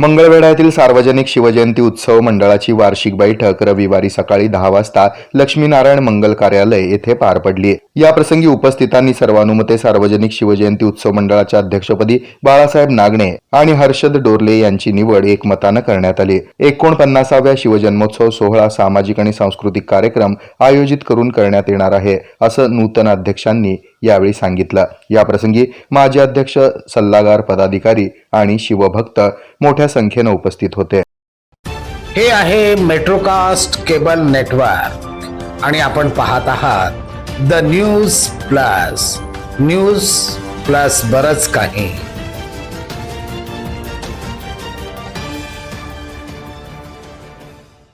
मंगळवेढ्यातील सार्वजनिक शिवजयंती उत्सव मंडळाची वार्षिक बैठक रविवारी सकाळी दहा वाजता लक्ष्मीनारायण मंगल कार्यालय येथे पार पडली. या प्रसंगी उपस्थितांनी सर्वानुमते सार्वजनिक शिवजयंती उत्सव मंडळाच्या अध्यक्षपदी बाळासाहेब नागणे आणि हर्षद डोरले यांची निवड एकमतानं करण्यात आली. एकोणपन्नासाव्या शिवजन्मोत्सव सोहळा सामाजिक आणि सांस्कृतिक कार्यक्रम आयोजित करून करण्यात येणार आहे असं नूतन अध्यक्षांनी यावेळी सांगितलं. याप्रसंगी माजी अध्यक्ष सल्लागार पदाधिकारी आणि शिवभक्त मोठ्या संख्येनं उपस्थित होते. हे आहे मेट्रोकास्ट केबल नेटवर्क आणि आपण पाहत आहात the news plus news plus बरच काही.